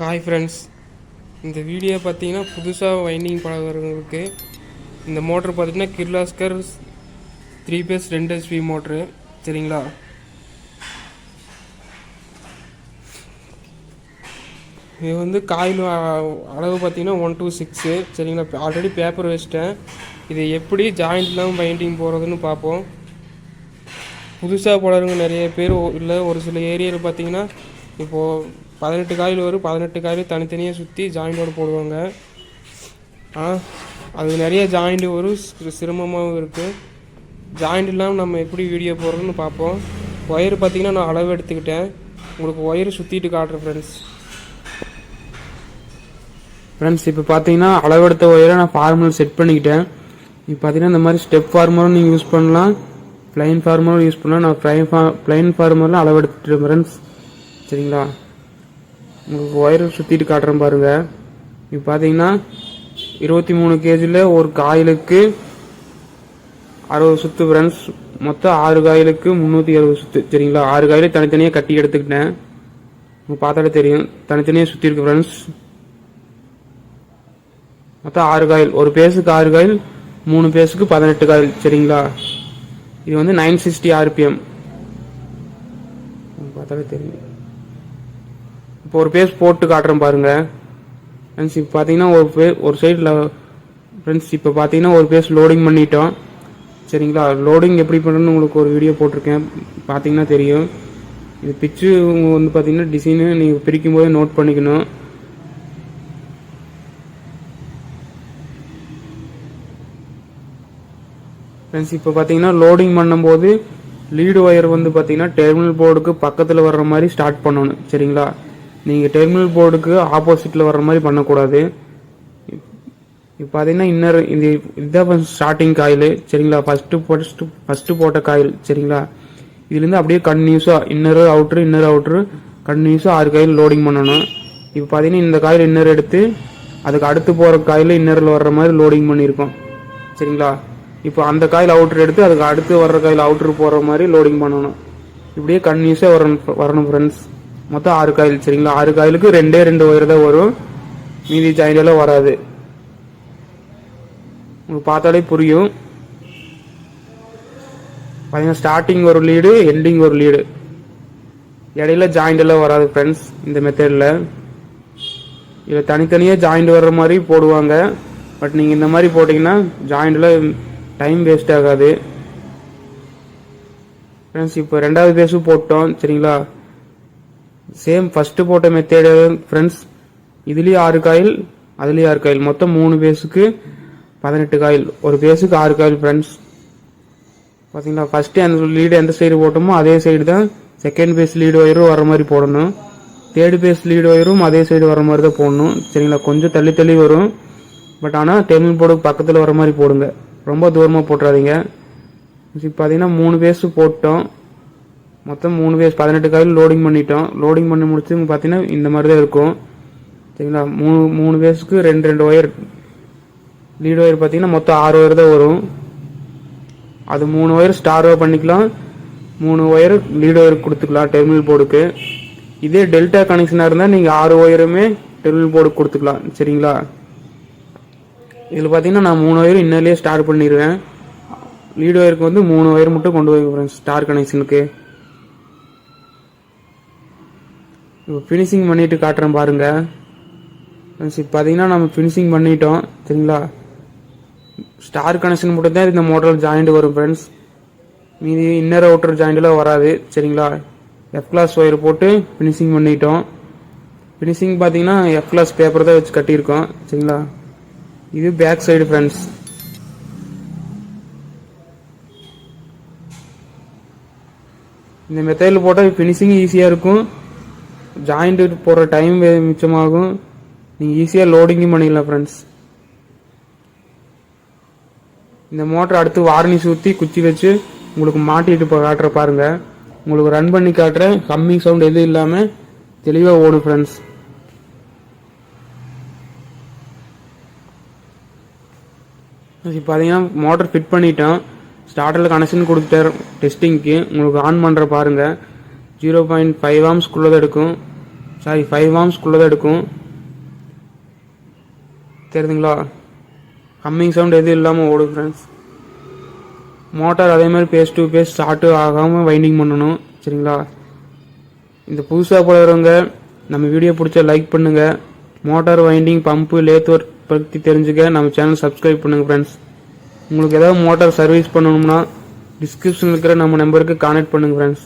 Hi friends இந்த video பார்த்தீங்கன்னா புதுசாக வைண்டிங் பழகிறவங்களுக்கு இந்த மோட்ரு பார்த்தீங்கன்னா கிர்லாஸ்கர் த்ரீ பேஸ் ரெண்டு ஹெச்பி மோட்ரு சரிங்களா? இது வந்து காயில் அளவு பார்த்தீங்கன்னா ஒன் டூ சிக்ஸு சரிங்களா? ஆல்ரெடி பேப்பர் வச்சிட்டேன். இது எப்படி ஜாயிண்ட் இல்லாமல் பைண்டிங் போகிறதுன்னு பார்ப்போம். புதுசாக போடுறவங்க நிறைய பேர் இல்லை ஒரு சில ஏரியாவில் பார்த்தீங்கன்னா இப்போது பதினெட்டு காயில் வரும். பதினெட்டு காயில் தனித்தனியாக சுற்றி ஜாயிண்டோடு போடுவாங்க. அது நிறைய ஜாயிண்ட் வரும். சிரமமாகவும் இருக்குது ஜாயிண்ட் இல்லாமல் நம்ம எப்படி வீடியோ போடுறோம்னு பார்ப்போம். ஒயர் பார்த்தீங்கன்னா நான் அளவு எடுத்துக்கிட்டேன். உங்களுக்கு ஒயர் சுற்றிட்டு காட்டுறேன் ஃப்ரெண்ட்ஸ் ஃப்ரெண்ட்ஸ் இப்போ பார்த்தீங்கன்னா அளவெடுத்த ஒயரை நான் ஃபார்முலா செட் பண்ணிக்கிட்டேன். இப்போ பார்த்தீங்கன்னா இந்த மாதிரி ஸ்டெப் ஃபார்மரும் நீங்கள் யூஸ் பண்ணலாம். ப்ளைன் ஃபார்மரும் யூஸ் பண்ணலாம். நான் ப்ளைன் ஃபார் ப்ளைன் ஃபார்மரில் அளவெடுத்துட்டேன் ஃப்ரெண்ட்ஸ் சரிங்களா? உங்களுக்கு ஒயரை சுற்றிட்டு காட்டுறேன் பாருங்கள் இப்போ பார்த்தீங்கன்னா இருபத்தி மூணு கேஜியில் ஒரு காயிலுக்கு அறுபது சுற்று ஃப்ரெண்ட்ஸ் மொத்தம் ஆறு காயிலுக்கு முந்நூற்றி அறுபது சுற்று சரிங்களா? ஆறு காயில் தனித்தனியாக கட்டி எடுத்துக்கிட்டேன். உங்களுக்கு பார்த்தாலே தெரியும். தனித்தனியாக சுற்றிருக்கு ஃப்ரெண்ட்ஸ் மொத்தம் ஆறு காயில். ஒரு பேஸுக்கு ஆறு காயில் மூணு பேஸுக்கு பதினெட்டு காயில். சரிங்களா? இது வந்து நைன் சிக்ஸ்டி ஆர்பிஎம் பார்த்தாலே தெரியும். இப்போ ஒரு பேஸ் போட்டு காட்டுறேன் பாருங்க. ஃப்ரெண்ட்ஸ் இப்போ பார்த்தீங்கன்னா ஒரு பே ஒரு சைடில் ஃப்ரெண்ட்ஸ் இப்போ பார்த்தீங்கன்னா ஒரு பேஸ் லோடிங் பண்ணிட்டோம். சரிங்களா? லோடிங் எப்படி பண்ணணும்னு உங்களுக்கு ஒரு வீடியோ போட்டிருக்கேன். பார்த்தீங்கன்னா தெரியும். இது பிச்சு வந்து பார்த்தீங்கன்னா டிசைனு நீங்கள் பிரிக்கும் போது நோட் பண்ணிக்கணும். ஃப்ரெண்ட்ஸ் இப்போ பார்த்தீங்கன்னா லோடிங் பண்ணும்போது லீடு ஒயர் வந்து பார்த்தீங்கன்னா டெர்மினல் போர்டுக்கு பக்கத்தில் வர்ற மாதிரி ஸ்டார்ட் பண்ணணும். சரிங்களா? நீங்கள் டெர்மினல் போர்டுக்கு ஆப்போசிட்டில் வர்ற மாதிரி பண்ணக்கூடாது. இப்போ பார்த்தீங்கன்னா இன்னர் இந்த இதுதான் ஸ்டார்டிங் காயில் சரிங்களா? ஃபஸ்ட்டு ஃபஸ்ட்டு ஃபஸ்ட்டு போட்ட காயில் சரிங்களா? இதுலேருந்து அப்படியே கன்டினியூஸாக இன்னரு அவுட்ரு இன்னர் அவுட்ரு கன்டினியூஸாக ஆறு காயில் லோடிங் பண்ணணும். இப்போ பார்த்தீங்கன்னா இந்த காயில் இன்னர் எடுத்து அதுக்கு அடுத்து போகிற காயில் இன்னரில் வர்ற மாதிரி லோடிங் பண்ணியிருக்கோம். சரிங்களா? இப்போ அந்த காயில் அவுட்ரு எடுத்து அதுக்கு அடுத்து வர்ற காயில் அவுட்ரு போகிற மாதிரி லோடிங் பண்ணணும். இப்படியே கன்டினியூஸாக வரணும் வரணும் ஃப்ரெண்ட்ஸ் மொத்தம் ஆறு காயில் சரிங்களா? ஆறு காயிலுக்கு ரெண்டே ரெண்டு ஒயர் தான் வரும். மீதி ஜாயிண்ட் எல்லாம் வராது. உங்களுக்கு பார்த்தாலே புரியும். பார்த்தீங்கன்னா ஸ்டார்டிங் ஒரு லீடு எண்டிங் ஒரு லீடு இடையில ஜாயிண்ட் எல்லாம் வராது ஃப்ரெண்ட்ஸ் இந்த மெத்தடில் இதில் தனித்தனியாக ஜாயிண்ட் வர்ற மாதிரி போடுவாங்க. பட் நீங்கள் இந்த மாதிரி போட்டிங்கன்னா ஜாயிண்டில் டைம் வேஸ்ட் ஆகாது. ஃப்ரெண்ட்ஸ் இப்போ ரெண்டாவது பேஸும் போட்டோம் சரிங்களா? சேம் ஃபஸ்ட்டு போட்ட மெத்தேடு ஃப்ரெண்ட்ஸ் இதுலேயும் ஆறு காயில் அதுலேயும் ஆறு காயில் மொத்தம் மூணு பேஸுக்கு பதினெட்டு காயில் ஒரு பேஸுக்கு ஆறு காயில் ஃப்ரெண்ட்ஸ் பார்த்தீங்களா ஃபஸ்ட்டு அந்த லீடு எந்த சைடு போட்டோமோ அதே சைடு தான் செகண்ட் பேஸ் லீடு ஒயரும் வர மாதிரி போடணும். தேர்டு பேஸ் லீடு ஒயரும் அதே சைடு வர மாதிரி தான் போடணும். சரிங்களா? கொஞ்சம் தள்ளி தள்ளி வரும். பட் ஆனால் டெர்மினல் போர்டுக்கு பக்கத்தில் வர மாதிரி போடுங்க. ரொம்ப தூரமாக போட்டுறாதீங்க. இப்போ பார்த்தீங்கன்னா மூணு பேஸு போட்டோம். மொத்தம் மூணு பேஸ் பதினெட்டு காயில் லோடிங் பண்ணிட்டோம். லோடிங் பண்ணி முடிச்சு பார்த்தீங்கன்னா இந்த மாதிரி தான் இருக்கும். சரிங்களா? மூணு மூணு பேஸுக்கு ரெண்டு ரெண்டு ஒயர் லீடு ஒயர் பார்த்தீங்கன்னா மொத்தம் ஆறு ஒயர் தான் வரும். அது மூணு ஒயர் ஸ்டார் பண்ணிக்கலாம். மூணு ஒயர் லீடு ஒயர் கொடுத்துக்கலாம் டெர்மினல் போர்டுக்கு இதே டெல்டா கனெக்ஷனாக இருந்தால் நீங்கள் ஆறு ஒயருமே டெர்மினல் போர்டுக்கு கொடுத்துக்கலாம். சரிங்களா? இதில் பார்த்தீங்கன்னா நான் மூணு ஒயர் இன்னிலேயே ஸ்டார்ட் பண்ணிடுவேன். லீடு ஒயருக்கு வந்து மூணு ஒயர் மட்டும் கொண்டு போய் ஸ்டார் கனெக்ஷனுக்கு இப்போ ஃபினிஷிங் பண்ணிட்டு காட்டுறேன் பாருங்க. இப்போ பார்த்தீங்கன்னா நம்ம ஃபினிஷிங் பண்ணிட்டோம். சரிங்களா? ஸ்டார் கனெக்ஷன் மட்டும் தான் இந்த மோட்டர் ஜாயிண்ட் வரும் ஃப்ரெண்ட்ஸ் மீதி இன்னர் அவுட்டர் ஜாயிண்ட்லாம் வராது சரிங்களா? எஃப் கிளாஸ் ஒயர் போட்டு ஃபினிஷிங் பண்ணிட்டோம். ஃபினிஷிங் பார்த்தீங்கன்னா எஃப் கிளாஸ் பேப்பர் தான் வச்சு கட்டியிருக்கோம் சரிங்களா? இது பேக் சைடு ஃப்ரெண்ட்ஸ் இந்த மெத்தடில் போட்டால் ஃபினிஷிங் ஈஸியாக இருக்கும். ஜாயிண்ட் போடுற டைம் மிச்சமாகும். நீங்கள் ஈஸியாக லோடிங்கும் பண்ணிக்கலாம் ஃப்ரெண்ட்ஸ் இந்த மோட்டர் அடுத்து வாரணி சுற்றி குச்சி வச்சு உங்களுக்கு மாட்டிட்டு இப்போ காட்டுற பாருங்கள் உங்களுக்கு ரன் பண்ணி காட்டுறேன். கம்மிங் சவுண்ட் எதுவும் இல்லாமல் தெளிவாக ஓடும் ஃப்ரெண்ட்ஸ் இப்போ பார்த்தீங்கன்னா மோட்டர் ஃபிட் பண்ணிட்டோம். ஸ்டார்டரில் கனெக்ஷன் கொடுத்துட்டேன் டெஸ்டிங்க்கு உங்களுக்கு ஆன் பண்ணுற பாருங்கள் ஜீரோ பாயிண்ட் ஃபைவ் ஆம்ஸ்க்குள்ளே தான் எடுக்கும். சாரி ஃபைவ் ஆம்ஸ்க்குள்ளே தான் எடுக்கும். தெரியுதுங்களா? ஹம்மிங் சவுண்ட் எதுவும் இல்லாமல் ஓடும் ஃப்ரெண்ட்ஸ் மோட்டார் அதே மாதிரி பேஸ் டு பேஸ் ஸ்டார்ட்டு ஆகாமல் வைண்டிங் பண்ணணும் சரிங்களா? இந்த புதுசாக போகிறவங்க நம்ம வீடியோ பிடிச்ச லைக் பண்ணுங்கள் motor winding pump lathe work பற்றி தெரிஞ்சுக்க நம்ம சேனல் சப்ஸ்கிரைப் பண்ணுங்கள் ஃப்ரெண்ட்ஸ் உங்களுக்கு ஏதாவது மோட்டார் சர்வீஸ் பண்ணணும்னா டிஸ்கிரிப்ஷனில் இருக்கிற நம்ம நம்பருக்கு கான்டாக்ட் பண்ணுங்க ஃப்ரெண்ட்ஸ்